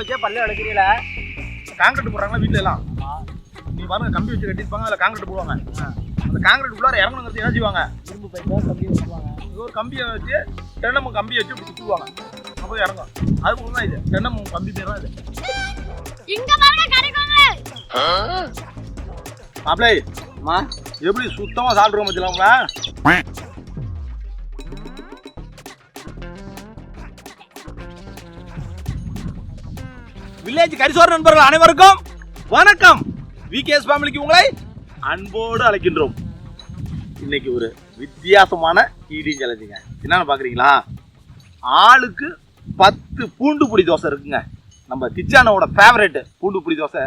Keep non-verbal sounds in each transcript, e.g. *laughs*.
வச்சே பல்லு அடைக்கிறீல. காங்கிரீட் போடுறாங்களா வீட்டுல எல்லாம் நீ பாருங்க கம்பி வச்சு கட்டிருப்பாங்க அதில் காங்கிரீட் போடுவாங்க. அந்த காங்கிரீட் உள்ளார இறங்கணுங்கிறது என்ன செய்வாங்க? இரும்பு பைப்பா கம்பி வச்சுருவாங்க. ஒரு கம்பியை வச்சு தென்னமும் கம்பியை வச்சு இப்படி சுற்றுவாங்க அப்போ இறங்கும். அது போல தான் இது. தென்னமும் கம்பி பேர் தான் இது. இங்க பாருங்க கடைக்கோங்க மாப்பிளே அம்மா எப்படி சுத்தமா சாப்பிட்ருக்கோம் பத்திலாங்களா வில்லேஜ் கரிசோர் நண்பர்கள் அனைவருக்கும் வணக்கம். விகேஎஸ் ஃபேமிலிக்கு உங்களை அன்போடு அழைக்கின்றோம். இன்னைக்கு ஒரு வித்தியாசமான ஈடிங் சேலஞ்சுங்க. என்னென்னு பார்க்குறீங்களா ஆளுக்கு பத்து பூண்டு புடி தோசை இருக்குங்க. நம்ம திச்சானோட ஃபேவரெட்டு பூண்டு புடி தோசை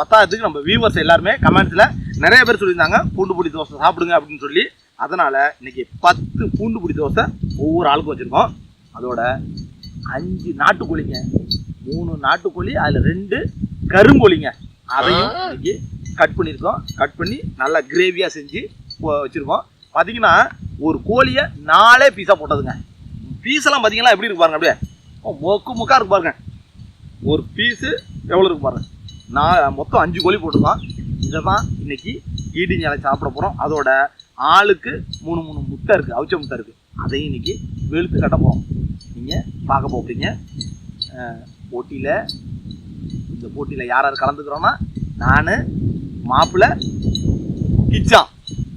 பத்தாயிரத்துக்கு நம்ம வியூவர்ஸ் எல்லாருமே கமெண்ட்ஸில் நிறைய பேர் சொல்லியிருந்தாங்க பூண்டு புடி தோசை சாப்பிடுங்க அப்படின்னு சொல்லி. அதனால் இன்னைக்கு பத்து பூண்டு புடி தோசை ஒவ்வொரு ஆளுக்கும் வச்சுருக்கோம். அதோட அஞ்சு நாட்டுக்கோழிங்க. மூணு நாட்டுக்கோழி அதில் ரெண்டு கருங்கோழிங்க. அதையும் இன்னைக்கு கட் பண்ணியிருக்கோம் கட் பண்ணி நல்லா கிரேவியாக செஞ்சு வச்சிருக்கோம். பார்த்தீங்கன்னா ஒரு கோழியை நாலே பீஸாக போட்டதுங்க. பீஸெல்லாம் பார்த்தீங்கன்னா எப்படி இருக்கு பாருங்க அப்படியே. மொக்கு முக்கா இருக்கு பாருங்க. ஒரு பீஸு எவ்வளோ இருக்கு பாருங்க. நான் மொத்தம் அஞ்சு கோழி போட்டிருக்கோம். இதை தான் இன்னைக்கு ஈடிங் இலை சாப்பிட போகிறோம் அதோட ஆளுக்கு மூணு மூணு முட்டை இருக்குது அவிச்ச முட்டை இருக்குது அதையும் இன்னைக்கு வெளுத்து கட்ட போகிறோம் நீங்கள் பார்க்க போகிறீங்க போட்டியில் இந்த போட்டியில் யார் யார் கலந்துக்கிறோன்னா நான் மாப்பிள்ளை கிச்சான்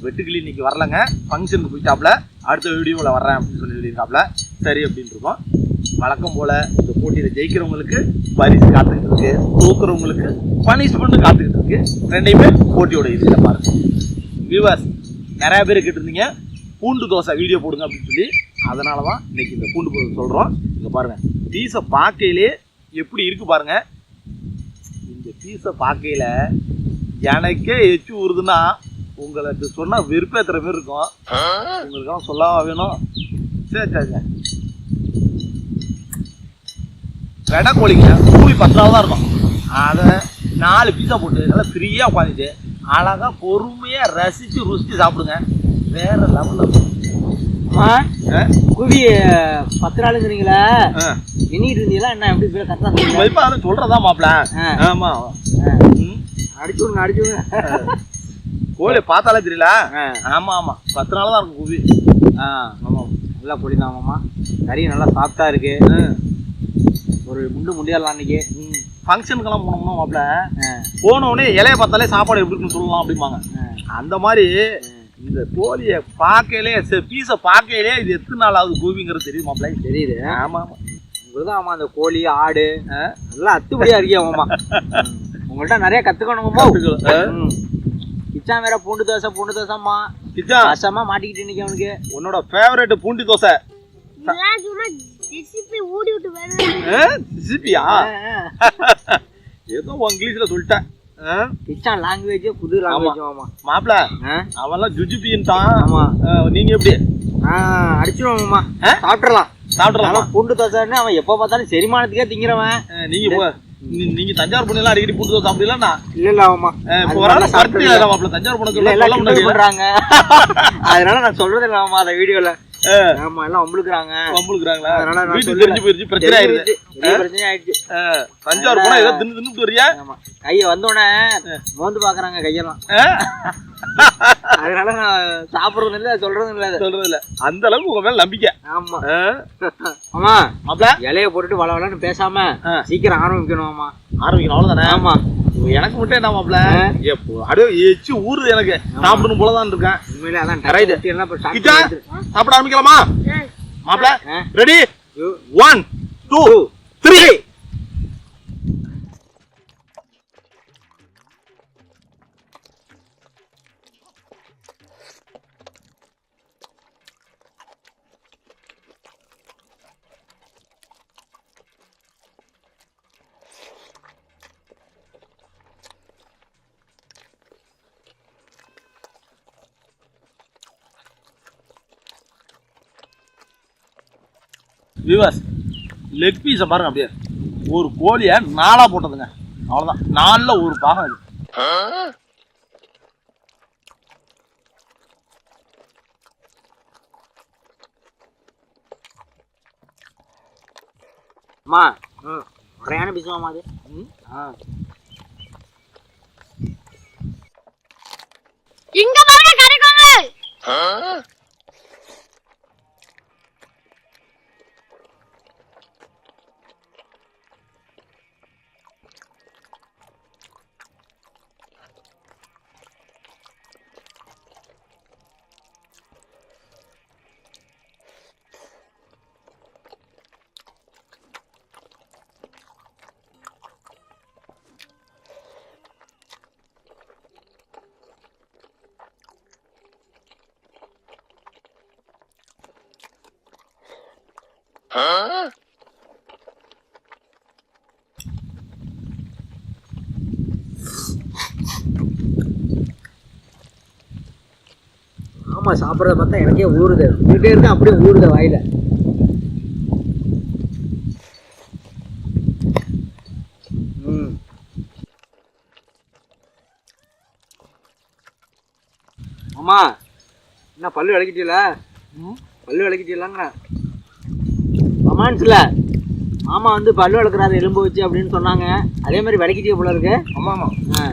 வெட்டுக்கிளி இன்னைக்கு வரலங்க. ஃபங்க்ஷனுக்கு போயிட்டாப்புல. அடுத்த வீடியோவில் வரேன் அப்படின்னு சொல்லி சொல்லியிருக்காப்புல. சரி அப்படின்னு இருக்கோம். வழக்கம் போல் இந்த போட்டியில் ஜெயிக்கிறவங்களுக்கு பரிசு காத்துக்கிட்டு இருக்கு. தூக்குறவங்களுக்கு பனிஷ்மெண்ட்டு காத்துக்கிட்டு இருக்கு. ரெண்டையுமே போட்டியோட இதில் பாருங்க. வியூவர்ஸ் நிறையா பேர் கேட்டிருந்தீங்க. பூண்டு தோசை வீடியோ போடுங்க அப்படின்னு சொல்லி. அதனால தான் இன்னைக்கு இந்த பூண்டு தோசை சொல்கிறோம் இங்கே பாருங்கள் பீஸை பார்க்கையிலே எப்படி இருக்கு பாருங்க. இந்த பீஸை பார்க்கையில எனக்கே எச்சு ஊறுதுன்னா உங்களுக்கு சொன்னால் வெறுப்பேற்றுற மாதிரி இருக்கும். உங்களுக்கெல்லாம் சொல்லாமல் வேணும். சரி சரி சரி. வெடை கோழிங்க கூலி பத்து தான் இருக்கும். அதை நாலு பீஸா போட்டு நல்லா ஃப்ரீயாக உட்காந்துட்டு அழகாக பொறுமையாக ரசித்து ருசித்து சாப்பிடுங்க. வேறு லெவலில் இருக்கும். அம்மா ஆ? குவி பத்து நாளுங்கிறீங்களா. எண்ணிட்டு இருந்தீங்களா என்ன எப்படி பேர் சொல்லுங்க மதிப்பா அதை சொல்கிறதா மாப்பிள? ஆ. ஆமாம் ம். அடிச்சு விடுங்க அடிச்சு விடுங்க கோழி பார்த்தாலே தெரியல? ஆ. ஆமாம் ஆமாம் பத்து நாள் தான் இருக்கும் குவி ஆ ஆமாம் நல்லா பொடிதாமாம்மா கறி நல்லா சாஃப்டா இருக்கு. ஒரு முண்டு முடியலாம் அன்னைக்கு ஃபங்க்ஷனுக்கெல்லாம் போனோம்னா மாப்பிள? ஆ, போன உடனே இலைய பார்த்தாலே சாப்பாடு எப்படி இருக்குன்னு சொல்லலாம் அப்படிம்பாங்க. அந்த மாதிரி இந்த கோழியை பார்க்கையிலே பீஸை பார்க்கையிலே இது எத்தனை நாள் ஆகுது கோவிங்கிறது தெரியும் மாப்பிள தெரியுது. ஆமாம் ஆமாம் உங்களுக்கு ஆமா அந்த கோழி ஆடு நல்லா அத்துப்படியா இருக்கே ஆமாம்மா *laughs* உங்கள்ட்ட நிறைய கத்துக்கணுங்கம்மா ம். கிச்சான் வேற பூண்டு தோசை பூண்டு தோசைம்மா கிச்சா கஷ்டமா மாட்டிக்கிட்டு இன்னைக்கு அவனுக்கு. உன்னோட ஃபேவரட் பூண்டி தோசை. ஊடி விட்டு *laughs* ஏதோ இங்கிலீஷ்ல சொல்லிட்டேன். ஆ? கிச்சான் லாங்குவேஜ் புது லாங்குவேஜ் ஆமா. மாப்பிள? அவன்லாம் ஜுஜுபின்ட்டான் ஆமா. நீங்க எப்படி? அடிச்சிருவாங்கம்மா? சாப்பிட்றலாம் சாப்பிடலாமா அவன் பூண்டு தோசைன்னு அவன் எப்போ பார்த்தாலும் செரிமானத்துக்கே திங்கிறவன். நீங்க நீங்க தஞ்சாவூர் பொண்ணு அடிக்கடி பூண்டு தோசை சாப்பிடலாம் இல்ல இல்ல ஆமா. சாப்பிட்டு தஞ்சாவூர் முடியாது. பண்றாங்க. *laughs* அதனால நான் சொல்றது இல்ல ஆமா அந்த வீடியோல. ஆமா எல்லாம் வம்பளுக்குறாங்க வம்புழுக்குறாங்களா? சொல்லல. தெரிஞ்சு போயிருச்சு பிரச்சனை பெரிய பிரச்சனை ஆயிடுச்சு. ஆ, தஞ்சாவூர் போனா ஏதோ தின்னு தின்னுட்டு வரியா? ஆமா. கைய வந்தோடனே மோந்து பாக்குறாங்க கையெல்லாம்? அதனால நான் சாப்பிடுறதும் இல்ல சொல்றதும் இல்ல. சொல்றது இல்ல. அந்த அளவுக்கு உங்க மேல நம்பிக்கை. ஆமா? ஆமா. மாப்பிள இலைய போட்டுட்டு வள வளன்னு பேசாம. சீக்கிரம் ஆரம்பிக்கணும் ஆமா ஆரம்பிக்கணும் அவ்வளவுதானே? ஆமா. எனக்கு மட்டும் என்ன. எப்போ அப்படியே எச்சு ஊறுது எனக்கு. சாப்பிடணும் போலதான் இருக்கேன். உண்மையிலே அதான் சாப்பிட ஆரம்பிக்கலாமா? மாப்பிள ஆ. ரெடி. ஒன் டூ த்ரீ விவாஸ் லெக் பீஸை பாருங்க அப்படியே. ஒரு கோழியை நாலா போட்டதுங்க. அவ்வளவுதான். நாலில் ஒரு பாகம் இது. அம்மா முறையான பீஸ் மாமா அது. ம். ஆ இங்க பாருங்க கரைக்கோங்க ஆமா சாப்பிட்றத பார்த்தா எனக்கே ஊறுது. வீட்டே இருக்கு அப்படியே ஊறுது வாயில. ம். மாமா என்ன பல்லு விளக்கிட்டீல? பல்லு விளக்கிட்டீங்களாங்க மாமான்ஸ்ல மாமா வந்து பல்லு விளக்குறாரு எலும்பு வச்சு அப்படின்னு சொன்னாங்க. அதே மாதிரி விளக்கிட்டே போல இருக்கு. ஆமா ஆமா. ஆ.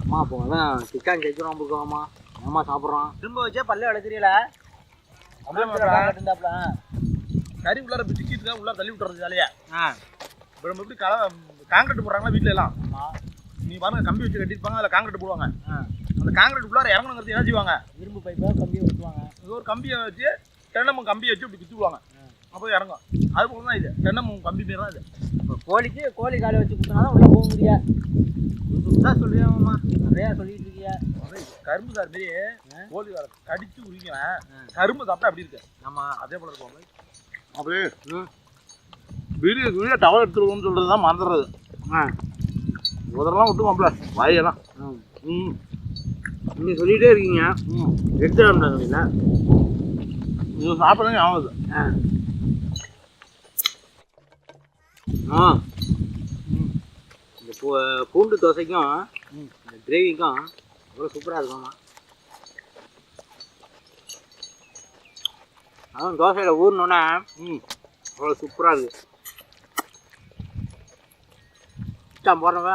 அம்மா அப்போ அதான் சிக்கன் சேர்த்துறோம் போக்கோமா ஏமா சாப்பிட்றோம் திரும்ப வச்சே பல்ல விளக்குறீல இருந்தாப்ல. கறி உள்ளார சிக்கிட்டு உள்ளார தள்ளி விட்டுறது ஜாலியா ஆ. இப்போ நம்ம எப்படி கல காங்கிரீட் போடுறாங்களா வீட்ல எல்லாம்? நீ பாருங்க கம்பி வச்சு கட்டிருப்பாங்க அதில் காங்கிரீட் போடுவாங்க. ஆ. அந்த காங்கிரீட் உள்ளார இறங்கணுங்கிறது என்ன செய்வாங்க? இரும்பு பைப்பை கம்பியை ஊற்றுவாங்க இது ஒரு கம்பியை வச்சு தென்னமும் கம்பியை வச்சு இப்படி குத்துவாங்க அப்போ இறங்கும். அது போல தான் இது. தென்னமும் கம்பி மாரி தான் இது. இப்போ கோழிக்கு கோழி காலை வச்சு குத்துனா தான் உள்ளே போக முடியாது புதுசாக சொல்லுறியாம்மா நிறையா சொல்லிட்டு இருக்கியா கரும்பு சார் மாரி கோழி வேற கடிச்சு உரிக்கிறேன். கரும்பு சாப்பிட்டா அப்படி இருக்கு. ஆமாம் அதே போல இருக்கும் அப்படியே ம். வீடியோ வீடியோ டவர் எடுத்துருவோம்னு சொல்றது தான் மறந்துடுறது. ஆ. உதரெல்லாம் விட்டுமாப்ல வாயெல்லாம். ம் ம். நீங்கள் சொல்லிகிட்டே இருக்கீங்க. ம் எடுத்துடாமல இது சாப்பிட்றது ஆகுது. ஆ. ஆ. ம் இந்த பூ பூண்டு தோசைக்கும் ம். இந்த கிரேவிக்கும் அவ்வளோ சூப்பராக இருக்கும்மா. அதுவும் தோசையில் ஊறினோன்னே ம். அவ்வளோ சூப்பராக இருக்கு. இஷ்டம் போடுறவங்க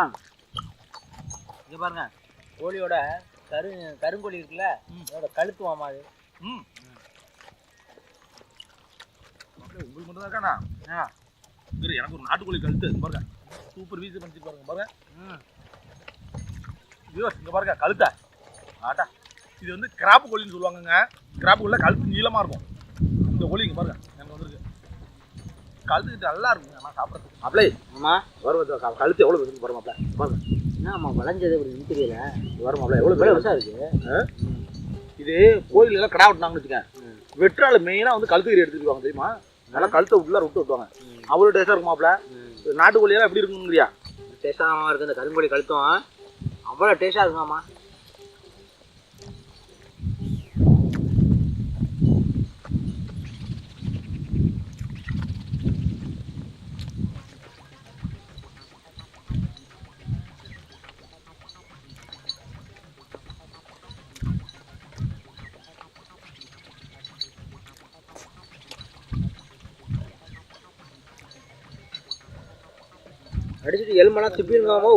இங்கே பாருங்க கோழியோட கரு கருங்கோழி இருக்குல்ல அதோட கழுத்து மாமா அது? ம். அப்படியே உங்களுக்கு மட்டும் தான் இருக்காண்ணா ஆ. இரு எனக்கு ஒரு நாட்டுக்கோழி கழுத்து. பாருங்க. சூப்பர் வீசு பண்ணிச்சு பாருங்க பாருங்க. ம் ஐயோ இங்க பாருங்க கழுத்தா. ஆட்டா. இது வந்து கிராப்பு கோழின்னு சொல்லுவாங்கங்க. கிராப்பு கோழில கழுத்து நீளமா இருக்கும். இந்த கோழி இங்க பாருங்க. எனக்கு வந்திருக்கு. கழுத்து நல்லா இருக்குங்க ஆனால் சாப்பிட்றதுக்கு. அப்படியே ஆமா வருவது கழுத்து எவ்வளோ இருக்கு பாருங்க மாப்ள. பாருங்க. என்னம்மா வளைஞ்சது அப்படி நிற்கிறீல இது வரும் மாப்ள எவ்வளோ பெரிய பெருசாக இருக்கு? இது கோயில் எல்லாம் கடா வெட்டினாங்கன்னு வச்சுக்கேன் வெட்டுறால மெயினாக வந்து கழுத்து கறி எடுத்துக்குவாங்க தெரியுமா? நல்லா கழுத்தை உள்ளார விட்டு விட்டுவாங்க அவ்வளோ டேஸ்ட்டாக இருக்கும் மாப்ள நாட்டுக்கோழியெல்லாம் எப்படி இருக்குங்கிறியா டேஸ்டாக இருக்கு இந்த கருங்கோழி கழுத்தும் அவ்வளோ டேஸ்டாக இருக்குமாம்மா. அடிச்சுட்டு எலும்பெல்லாம் திப்பிருங்காமோ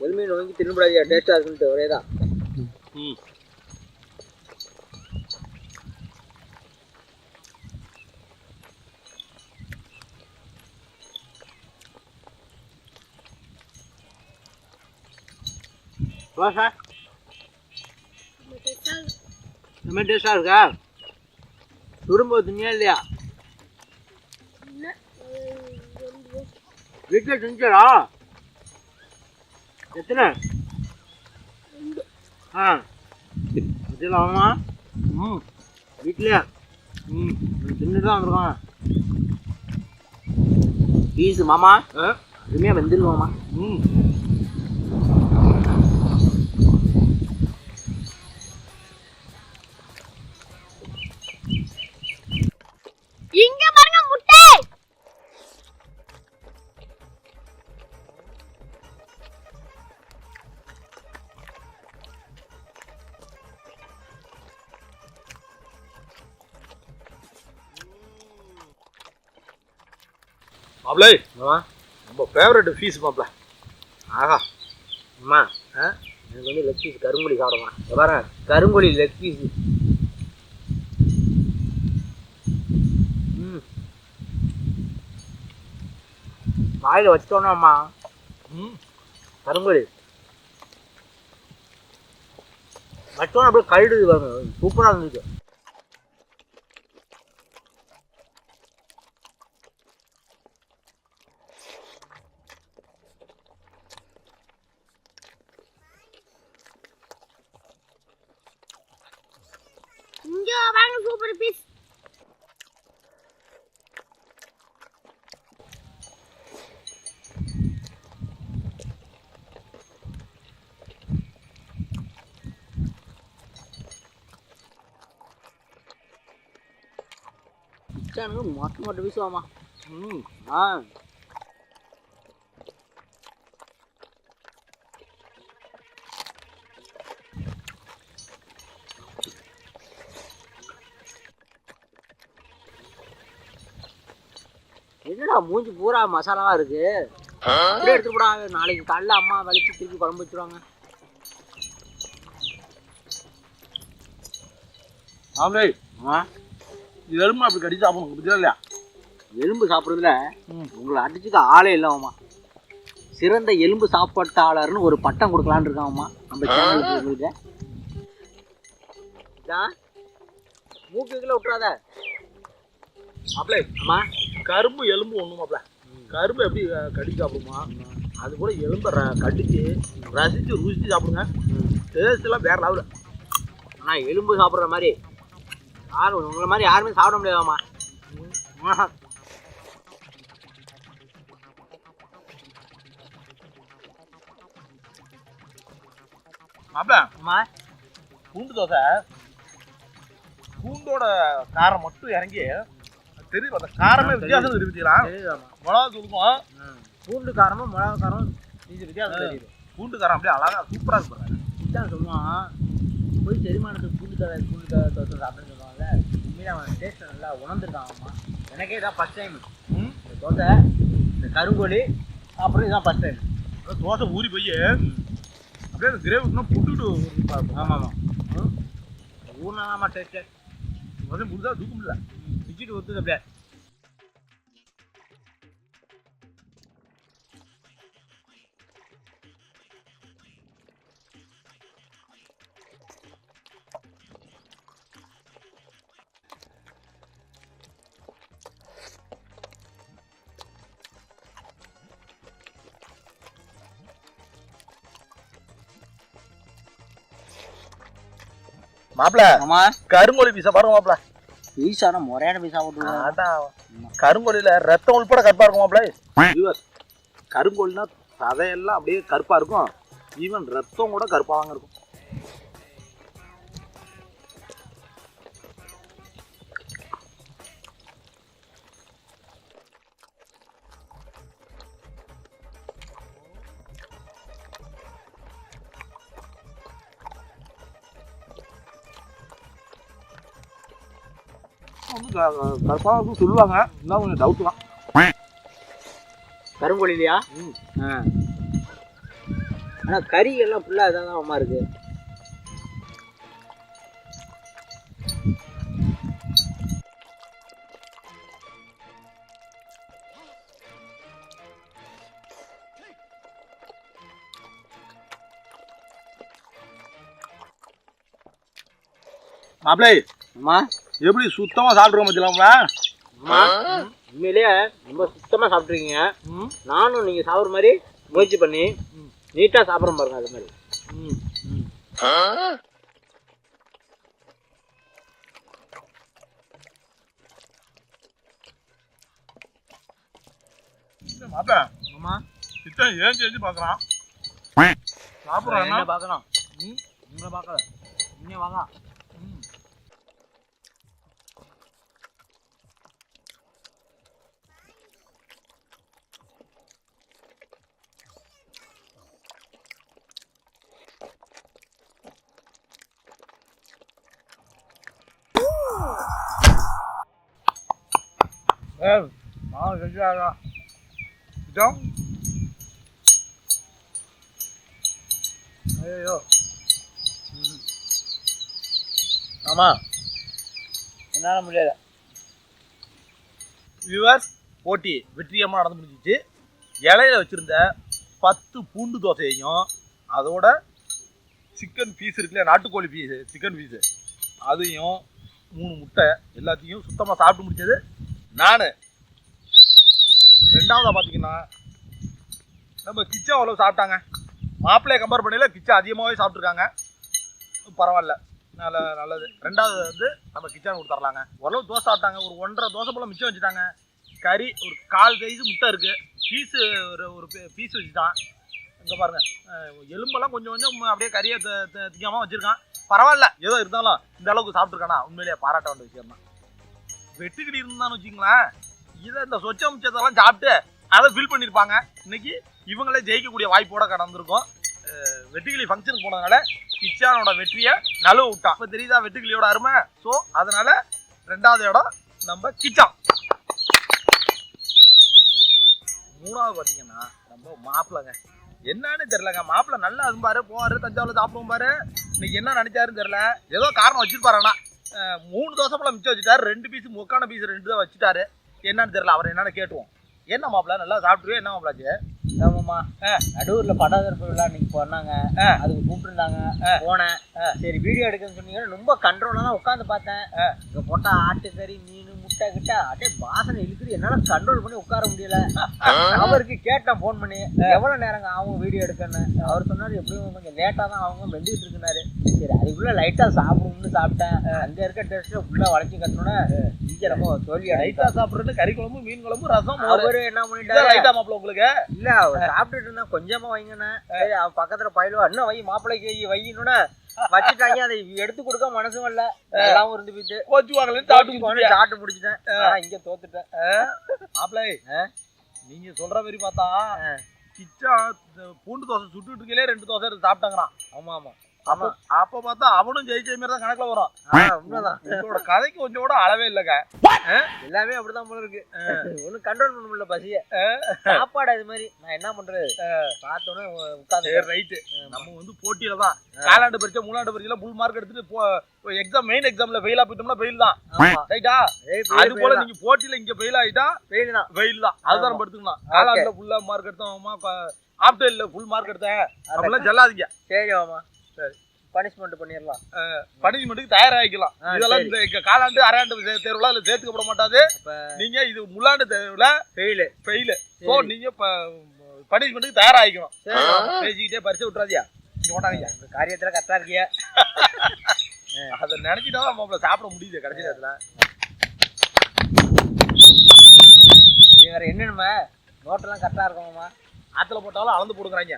எலும்பையும் நோங்கி திரும்பிடாதியா டேஸ்டாக இருக்குன்ட்டு ஒரே தான் ம். வா சார். இந்த மாதிரி டேஸ்டாக இருக்கா. சுடும்போது தினியா இல்லையா? வீட்டில் செஞ்சடா. எத்தனை? ஆ. வச்சுக்கலாமா ம். வீட்டிலையா ம். தின்னு தான் வந்திருக்கோம் பீஸு மாமா. அருமையாக வெந்துருக்கு மாமா. ம். மாப்பிளை அம்மா நம்ம ஃபேவரட் ஃபீஸ் மாப்பிள ஆஹா. அம்மா ஆ? எனக்கு வந்து லெக் பீஸ் கருங்குழி இங்க பாரு கருங்குழி லெக் பீஸ் ம். வாயில் வச்சிட்டோன்னா அம்மா. ம். கருங்குழி வச்சோன்னா அப்படியே பாருங்க. சூப்பராக இருந்துச்சு. மொட்டை மொட்டை வீசுவாமா ம் ஆ என்னடா மூஞ்சி பூரா மசாலாவா இருக்கு? அப்படியே எடுத்து போடா நாளைக்கு காலைல அம்மா வலிச்சு திருப்பி குழம்பு வச்சிருவாங்க. மாப்பிளை ஆ? எலும்பு அப்படி கடிச்சு சாப்பிடணும் பத்தியா இல்லையா? எலும்பு சாப்பிட்றதுல. உங்களை அடிச்சுக்க ஆளே இல்லைம்மா சிறந்த எலும்பு சாப்பாட்டாளர்னு ஒரு பட்டம் கொடுக்கலான்னு இருக்காங்கம்மா நம்ம சேனலுக்கு உங்களுக்கு. இதான் மூக்கு கீழே விட்டுறாத. மாப்பிளை அம்மா. கரும்பு எலும்பு மாப்பிள கரும்பு எப்படி கடிச்சு சாப்பிடுமா அது கூட எலும்பை ர- கடிச்சு ரசிச்சு ருசிச்சு சாப்பிடுங்க. டேஸ்ட் எல்லாம் வேற லெவலு ஆனால் எலும்பு சாப்பிட்ற மாதிரி யாரும் உங்களை மாதிரி யாருமே சாப்பிட முடியாதாம்மா. ஆஹா. மாப்பிள அம்மா. பூண்டு தோசை. பூண்டோட காரம் மட்டும் இறங்கி தெரியும் அந்த காரமே வித்தியாசம் தெரியுதாம்மா. மிளகா தூளுக்கும் பூண்டு காரமும் மிளகா காரம் இது வித்தியாசம் தெரியுது. பூண்டு காரம் அப்படியே அழகா சூப்பரா இருக்கு பாருங்க. இதான் சொல்லுவான் போய் செரிமானத்துக்கு பூண்டு தலை பூண்டு தோசை சொல்லுவாங்கல்ல உண்மையிலே அவன் டேஸ்ட் நல்லா உணர்ந்துருக்கான் அம்மா. எனக்கே இதான் ஃபஸ்ட் டைம் ம். இந்த தோசை இந்த கருங்கோழி அப்புறம் இதான் ஃபஸ்ட் டைம் தோசை ஊறி போய் அப்படியே அந்த கிரேவி இன்னும் புட்டுட்டு ஆமாம் ஆமாம் ஊனாமா டேஸ்ட்டு வந்து முடிஞ்சா தூக்க முடியல. பிச்சுட்டு ஒத்துது அப்படியே. மாப்பிள ஆமா. கருங்கோழி பீஸை பாருங்க மாப்பிள. பீஸான முறையான பீஸா போட்டு அதான் கருங்கோழியில ரத்தம் உள்பட கருப்பா இருக்கும் மாப்பிள. கருங்கோழினா சதையெல்லாம் அப்படியே கருப்பா இருக்கும். ஈவன் ரத்தம் கூட கருப்பா தாங்க இருக்கும். வந்து க- க- கருப்பா இருக்கும் சொல்லுவாங்க. இருந்தாலும் கொஞ்சம் டவுட் தான். கருங்கோழி இல்லையா ம். ஆ. ஆனால் கறி எல்லாம் ஃபுல்லாக இதாக தான் அம்மா இருக்கு. மாப்பிளை அம்மா? எப்படி சுத்தமா சாப்பிட்ருக்கோம் பத்திலாம்ல அம்மா உண்மையிலேயே ரொம்ப சுத்தமாக சாப்பிட்ருக்கீங்க நானும் நீங்கள் சாப்பிட்ற மாதிரி முயற்சி பண்ணி நீட்டாக சாப்பிட்றேன் பாருங்க அது மாதிரி. மாப்பிள அம்மா சித்தம் ஏன் செஞ்சு பார்க்குறான்? சாப்பிட்றான்? என்ன பார்க்கலாம் ம்? உங்களை பார்க்கல. இன்னும் வாங்க. மாவு செஞ்சாங்க கிச்சம் ஐயோ ஆமா என்னால முடியல வியூவர்ஸ் போட்டி வெற்றிகரமாக நடந்து முடிஞ்சிச்சு. இலையில வச்சிருந்த பத்து பூண்டு தோசையையும் அதோட சிக்கன் பீஸ் இருக்குல்ல நாட்டுக்கோழி பீஸு சிக்கன் பீஸு அதையும் மூணு முட்டை எல்லாத்தையும் சுத்தமாக சாப்பிட்டு முடிச்சது. நான். ரெண்டாவதாக பார்த்தீங்கன்னா நம்ம கிச்சா அவ்வளோ சாப்பிட்டாங்க. மாப்பிள்ளையை கம்பேர் பண்ணல கிச்சா அதிகமாகவே சாப்பிட்ருக்காங்க பரவாயில்ல. நல்ல நல்லது. ரெண்டாவது வந்து நம்ம கிச்சன் கொடுத்துர்லாங்க ஓரளவு தோசை சாப்பிட்டாங்க. ஒரு ஒன்றரை தோசை போல் மிச்சம் வச்சுட்டாங்க. கறி ஒரு கால் சைஸ் முட்டை இருக்குது பீஸு ஒரு ஒரு பீஸ் வச்சுட்டான். இங்கே பாருங்கள் எலும்பெல்லாம் கொஞ்சம் கொஞ்சம் அப்படியே கறியை திங்காமல் வச்சுருக்கான். பரவாயில்ல. ஏதோ இருந்தாலும் இந்த அளவுக்கு சாப்பிட்ருக்கானா உண்மையிலேயே பாராட்ட வேண்டிய விஷயம் தான் வெட்டுக்கிடி இருந்தான்னு வச்சுங்களேன் இதை இந்த சொச்ச மிச்சத்தெல்லாம் சாப்பிட்டு அதை ஃபில் பண்ணியிருப்பாங்க இன்னைக்கு இவங்களே ஜெயிக்கக்கூடிய வாய்ப்போட கடந்திருக்கும். வெட்டுக்கிளி ஃபங்க்ஷனுக்கு போனதுனால கிச்சானோட வெற்றியை நழுவ விட்டான். இப்போ தெரியுதா வெட்டுக்கிளியோட அருமை? ஸோ அதனால ரெண்டாவது இடம் நம்ம கிச்சான் மூணாவது பார்த்தீங்கன்னா நம்ம மாப்பிள்ளைங்க. என்னன்னு தெரிலங்க மாப்பிள்ளை நல்லா அதும்பாரு போவாரு தஞ்சாவூர் சாப்பிடுவோம் பாரு. இன்னைக்கு என்ன நினைச்சாருன்னு தெரியல. ஏதோ காரணம் வச்சிருப்பாரு ஆனால் மூணு தோசை பழம் மிச்சம் வச்சுட்டாரு. ரெண்டு பீஸ் முக்கான பீஸ் ரெண்டு தான் வச்சுட்டாரு. என்னன்னு தெரியல அவர் என்னன்னு கேட்டுவோம். என்ன மாப்பிள்ள நல்லா சாப்பிட்டுருவே என்ன மாப்பிளாச்சு ஆமாமா நடுவுர்ல படாதரப்பு விழா நீங்க போனாங்க அதுக்கு கூப்பிட்டுருந்தாங்க. போனேன். சரி வீடியோ எடுக்கன்னு சொன்னீங்க. ரொம்ப கண்ட்ரோலா தான் உட்காந்து பார்த்தேன். இங்க போட்டா ஆட்டுக்கறி மீன் முட்டை கிட்ட அப்படியே வாசனை இழுக்குது. என்னால கண்ட்ரோல் பண்ணி உட்கார முடியல. அவருக்கு கேட்டேன் ஃபோன் பண்ணி எவ்வளவு நேரங்க ஆகும் வீடியோ எடுக்கன்னு? அவர் சொன்னாரு எப்படியும் கொஞ்சம் லேட்டா தான் அவங்க வெந்துகிட்டு இருக்குனாரு. சரி அதுக்குள்ள லைட்டா சாப்பிடும்னு சாப்பிட்டேன். அங்க இருக்க டேஸ்ட்ல ஃபுல்லா வளைச்சு கட்டணும்னா இங்க நம்ம தோல்வி லைட்டா சாப்பிடுறது கறி குழம்பு மீன் குழம்பு ரசம். அவரு என்ன பண்ணிட்டாரு? லைட்டா மாப்பிள்ள உங்களுக்கு? இல்ல அவர் சாப்பிட்டுட்டு இருந்தா கொஞ்சமா வைங்கண்ணே பக்கத்துல பயிலுவா இன்னும் வை மாப்பிள்ளைக்கு வை வையின்னு வச்சுட்டாங்க அதை எடுத்து கொடுக்க மனசும் இல்ல. நல்லாவும் இருந்து போயிட்டு கோச்சு வாங்கலன்னு சாப்பிட்டு? சாப்பிட்டு முடிச்சிட்டேன். இங்க தோத்துட்டேன். மாப்பிள்ளை? நீங்க சொல்ற மாதிரி பார்த்தா கிச்சா பூண்டு தோசை சுட்டுட்டு இருக்கலே ரெண்டு தோசை சாப்பிட்டாங்கறான். ஆமா ஆமா. அப்ப அப்ப பார்த்தா அவனும் ஜெயிச்ச மாதிரி தான் கணக்குல வரும். உண்மைதான். உங்களோட கதைக்கு கொஞ்சம் கூட அளவே இல்லைங்க எல்லாமே அப்படிதான் போல இருக்கு. ஒண்ணும் கண்ட்ரோல் பண்ண முடியல பசிய. சாப்பாடு அது மாதிரி. நான் என்ன பண்றது? பார்த்தோன்னே உட்காந்து ரைட்டு நம்ம வந்து போட்டியில தான். காலாண்டு பரீட்சை மூணாண்டு பரீட்சையில புல் மார்க் எடுத்துட்டு எக்ஸாம் மெயின் எக்ஸாம்ல ஃபெயில் போயிட்டோம்னா ஃபெயில் தான். ரைட்டா அது போல நீங்க போட்டியில இங்க ஃபெயில் ஆயிட்டா தான். ஃபெயில் தான். அதுதான் நம்ம எடுத்துக்கணும். காலாண்டுல ஃபுல்லா மார்க் எடுத்தோமா. ஆப்டர்ல ஃபுல் மார்க் எடுத்தேன். அப்படிலாம் சொல்லாதீங்க. சரி ஆமா. சரி பனிஷ்மெண்ட் பண்ணிடலாம். பனிஷ்மெண்ட்டுக்கு தயாராகிக்கலாம். இதெல்லாம். இந்த காலாண்டு அரையாண்டு தேர்வுல அதுல சேர்த்துக்கப்பட மாட்டாது. நீங்க இது முள்ளாண்டு தேர்வுல ஃபெயிலு ஃபெயில் ஸோ நீங்க பனிஷ்மெண்ட்டுக்கு தயாராகிக்கணும். பேசிக்கிட்டே பரிசு விட்டுறாதியா இங்க ஓட்டாதீங்க இந்த காரியத்துல கரெக்டா இருக்கியா *laughs* அதை நினைச்சிட்டா தான் மாப்பிள்ள சாப்பிட முடியுது கடைசி நேரத்துல. இது வேற என்னென்ன நோட்டெல்லாம் கரெக்டா இருக்குமாமா ஆத்துல போட்டாலும் அளந்து போடுங்கிறாங்க?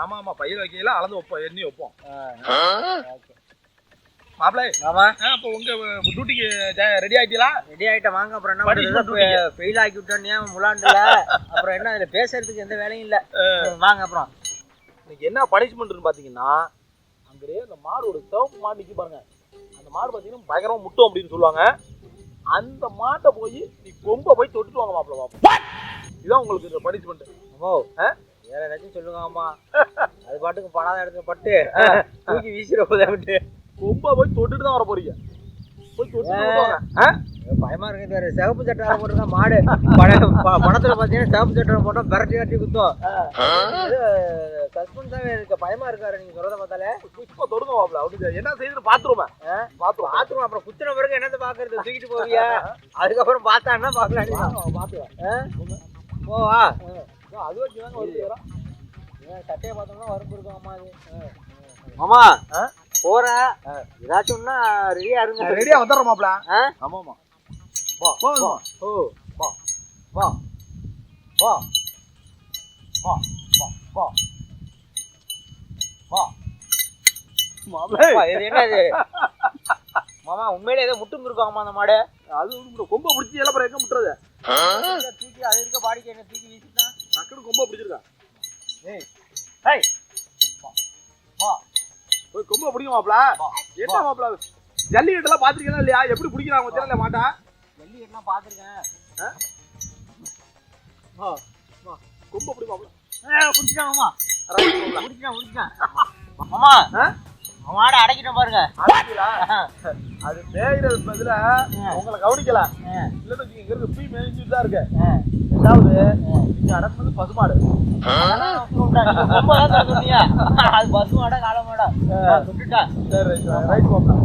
ஆமா ஆமா பயிர் வைக்கையில அளந்து வைப்போம் எண்ணி வைப்போம். மாப்பிள்ளை ஆமா அப்போ உங்க டியூட்டிக்கு ரெடி ஆயிட்டீங்களா ரெடி ஆயிட்ட வாங்க அப்புறம் என்ன ஃபெயில் ஆக்கி விட்டோன்னே முலாண்டுல? அப்புறம் என்ன அதுல பேசுறதுக்கு எந்த வேலையும் இல்ல. வாங்க அப்புறம். இன்னைக்கு என்ன பனிஷ்மெண்ட்னு பாத்தீங்கன்னா அங்கே அந்த மாடோட சிவப்பு மாடு நிற்கி பாருங்க. அந்த மாடு பார்த்தீங்கன்னா பயங்கரமா முட்டும் அப்படின்னு சொல்லுவாங்க. அந்த மாட்டை போய் நீ கொம்ப போய் தொட்டுட்டு வாங்க மாப்பிள்ள பாப்போம் இதுதான் உங்களுக்கு இந்த பனிஷ்மெண்ட் ஓ வேற ஏதாச்சும் சொல்லுங்க அம்மா அது பாட்டுக்கு பணாத இடத்துல பட்டு தூக்கி வீசிட போதாவிட்டு கொம்ப போய் தொட்டுட்டு தான் வர போறீங்க போய். ஆ? பயமா இருக்கு வேற சிவப்பு சட்டை போட்டுருக்க மாடு. பட- ப- படத்துல பாத்தீங்கன்னா சிவப்பு சட்டை போட்டா விரட்டி விரட்டி குத்தும். சஸ்பென்ஸாவே இருக்கு பயமா இருக்காரு நீங்க சொல்றத பார்த்தாலே. புஷ்பா தொடுங்க மாப்பிள்ள அப்படி என்ன செய்யுதுன்னு பாத்துருவேன் பாத்துருவோம். பாத்துருவோம் அப்புறம் குத்துன பிறகு என்னத்த பாக்குறது? தூக்கிட்டு போவியா? அதுக்கப்புறம் பார்த்தா என்ன பாக்கலாம் பாத்துருவேன் போவா அது வச்சு தாங்க வருது வரும். ஏன் சட்டையை பார்த்தோம்னா வறுப்பு இருக்கும் அம்மா அது. மாமா போற ஏதாச்சும்னா ரெடியா இருங்க. ரெடியா வந்துடுறோம் மாப்பிள்ள ஆ? ஆமா ஆமா வா. வா. ஓ வா வா. வா வா வா வா. வா. அப்பா, இது என்னது? *laughs* மாமா உண்மையிலே ஏதோ முட்டும் இருக்காமா அந்த மாடு. அது கொம்ப பிடிச்சி எல்லாம் அப்புறம் எங்க முட்டுறது? தூக்கி அது இருக்க பாடிக்கு என்ன தூக்கி வீசிட்டா டக்குனு கொம்ப பிடிச்சிருக்கா. ஏய் ஹேய் வா வா. போய் கொம்ப பிடிங்க மாப்பிள. என்ன மாப்பிள ஜல்லிக்கட்டுலாம் பாத்திருக்கீங்களா இல்லையா? எப்படி பிடிக்கிறாங்க தெரியல மாட்டா? ஜல்லி எல்லாம் பாத்துருக்கேன் கொம்பு அப்படி மாப்பிள. குடிச்சிட்டான் மாமா. குடிச்சிட்டான் குடிச்சிட்டான் மாமா அவன் ஆட அடைக்கிட்டேன் பாருங்க. அது மேய்கிறது பதிலா உங்களை கவனிக்கல. இல்லன்னு இங்க இருக்கு போய் மேய்ஞ்சிட்டு தான் இருக்கு. ரெண்டாவது நீங்க அடக்குனது பசுமாடு. அது பசு மாடா காளை மாடா நான் விட்டுட்டேன். சரி ரைட் ரைட் மாப்பிள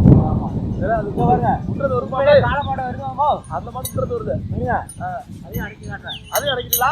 சரி அது இங்க பாருங்க. விட்டுறது ஒரு இப்படியே மாடு காளை மாடு வருது மாமா. அந்த மாடு விட்டுறது வருது சரிங்க? அதையும் காட்டுறேன். அதையும் அடைக்கிறீங்களா